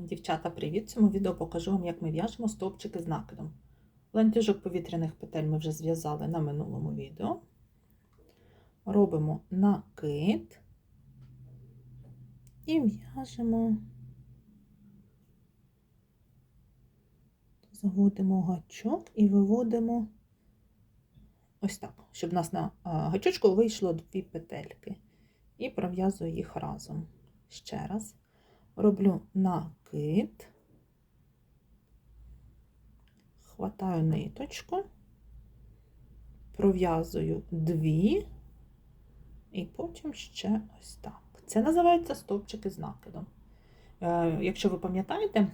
Дівчата, привіт! В цьому відео покажу вам, як ми в'яжемо стовпчики з накидом. Ланцюжок повітряних петель ми вже зв'язали на минулому відео. Робимо накид і в'яжемо, заводимо гачок і виводимо ось так, щоб у нас на гачочку вийшло дві петельки. І пров'язую їх разом. Ще раз роблю накид, хватаю ниточку, пров'язую дві, і потім ще ось так. Це називається стовпчики з накидом. Е, Якщо ви пам'ятаєте,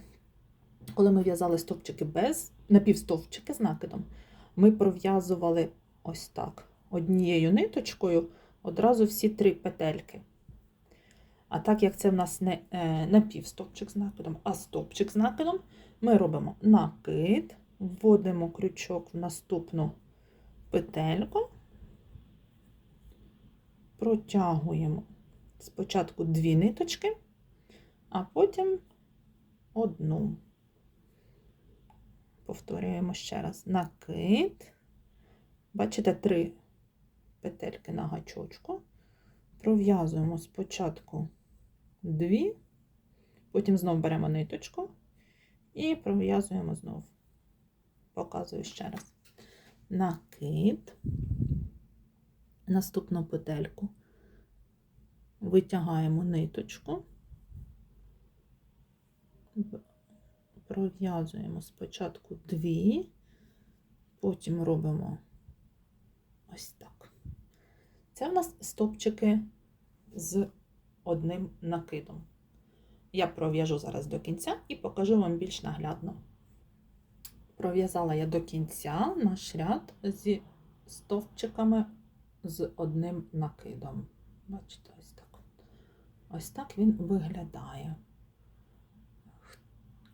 коли ми в'язали стовпчики без напівстовпчики з накидом, ми пров'язували ось так однією ниточкою одразу всі три петельки. А так як це в нас не е, напівстопчик з накидом, а стопчик з накидом, ми робимо накид, вводимо крючок в наступну петельку, протягуємо спочатку дві ниточки, а потім одну. Повторюємо ще раз накид. Бачите, три петельки на гачочку, пров'язуємо спочатку дві, потім знову беремо ниточку і пров'язуємо знову. Показую ще раз. Накид, наступну петельку, витягаємо ниточку, пров'язуємо спочатку дві, потім робимо ось так. Це в нас стопчики з одним накидом. Я пров'яжу зараз до кінця і покажу вам більш наглядно. Пров'язала я до кінця наш ряд зі стовпчиками з одним накидом. Бачите, ось так. Ось так він виглядає.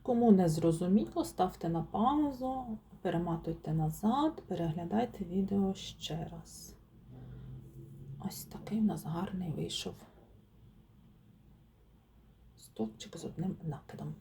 Кому не зрозуміло, ставте на паузу, перематуйте назад, переглядайте відео ще раз. Ось такий у нас гарний вийшов стовпчик з одним накидом.